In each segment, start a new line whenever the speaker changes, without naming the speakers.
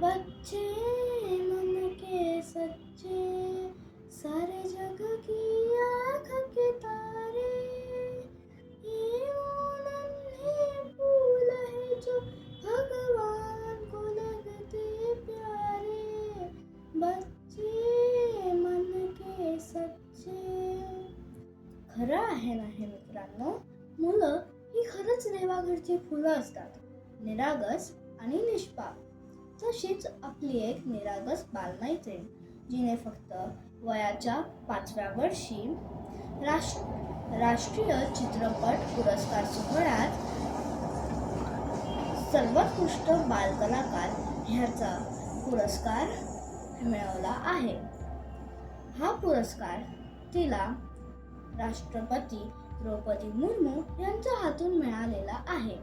बच्चे मन के सच्चे सारे जग की आँख के तारे। ये वो नन्हे फूल है जो भगवान को लगते प्यारे। बच्चे मन के सच्चे। खरं आहे ना हे मित्रांनो? मुलं ही खरंच देवाघरची फुलं असतात निरागस आणि निष्पाप. तशीच आपली एक निरागस बालमैत्रीण जिने फक्त वयाच्या पाचव्या वर्षी राष्ट्र राष्ट्रीय चित्रपट पुरस्कार सोहळ्यात सर्वोत्कृष्ट बालकलाकार ह्याचा पुरस्कार मिळवला आहे. हा पुरस्कार तिला राष्ट्रपती द्रौपदी मुर्मू यांच्या हातून मिळालेला आहे.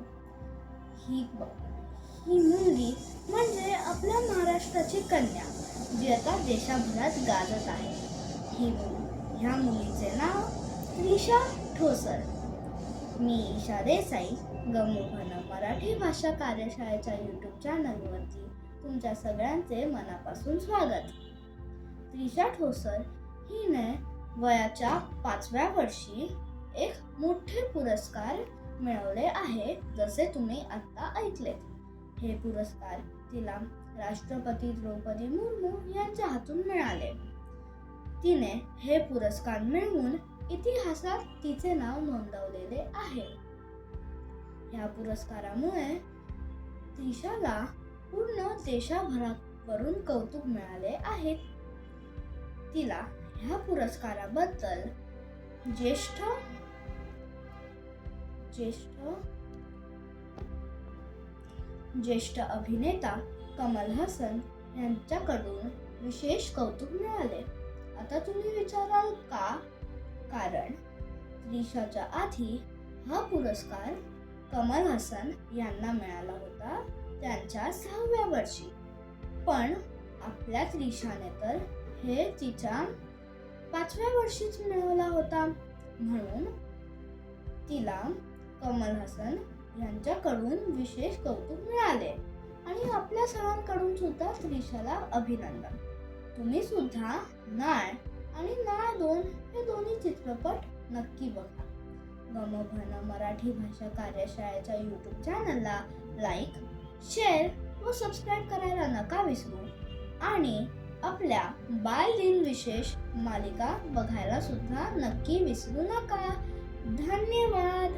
ही ही मुलगी म्हणजे आपल्या महाराष्ट्राची कन्या जी आता देशाभरात गाजत आहे. ही ह्या मुलीचे नाव त्रिशा ठोसर. मी ईशा देसाई गमोहन मराठी भाषा कार्यशाळेच्या यूट्यूब चॅनलवरती तुमच्या सगळ्यांचे मनापासून स्वागत. त्रिशा ठोसर हिने वयाच्या पाचव्या वर्षी एक मोठे पुरस्कार मिळवले आहे जसे तुम्ही आता ऐकलेत. हे पुरस्कार तिला राष्ट्रपती द्रौपदी मुर्मू यांच्या हातून मिळाले. तिने हे पुरस्कार मिळवून इतिहासात तिचे नाव नोंदवलेले आहे. ह्या पुरस्कारामुळे त्रिशाला पूर्ण देशाभरावरून कौतुक मिळाले आहे. तिला ह्या पुरस्काराबद्दल ज्येष्ठ ज्येष्ठ ज्येष्ठ अभिनेता कमल हसन यांच्याकडून विशेष कौतुक मिळाले. आता तुम्ही विचाराल का? कारण त्रिशाच्या आधी हा पुरस्कार कमल हसन यांना मिळाला होता त्यांच्या सहाव्या वर्षी. पण आपल्या त्रिशाने तर हे तिच्या पाचव्या वर्षीच मिळवला होता. म्हणून तिला कमल हसन यांच्याकडून विशेष कौतुक मिळाले. आणि आपल्या सर्वांकडून सुद्धा त्रिशाला अभिनंदन. तुम्ही सुद्धा नाळ आणि नाळ दोन हे दोन्ही चित्रपट नक्की बघा. गमभन मराठी भाषा कार्यशाळेच्या यूट्यूब चॅनलला लाईक शेअर व सबस्क्राईब करायला नका विसरू. आणि आपल्या बालदिन विशेष मालिका बघायला सुद्धा नक्की विसरू नका. धन्यवाद!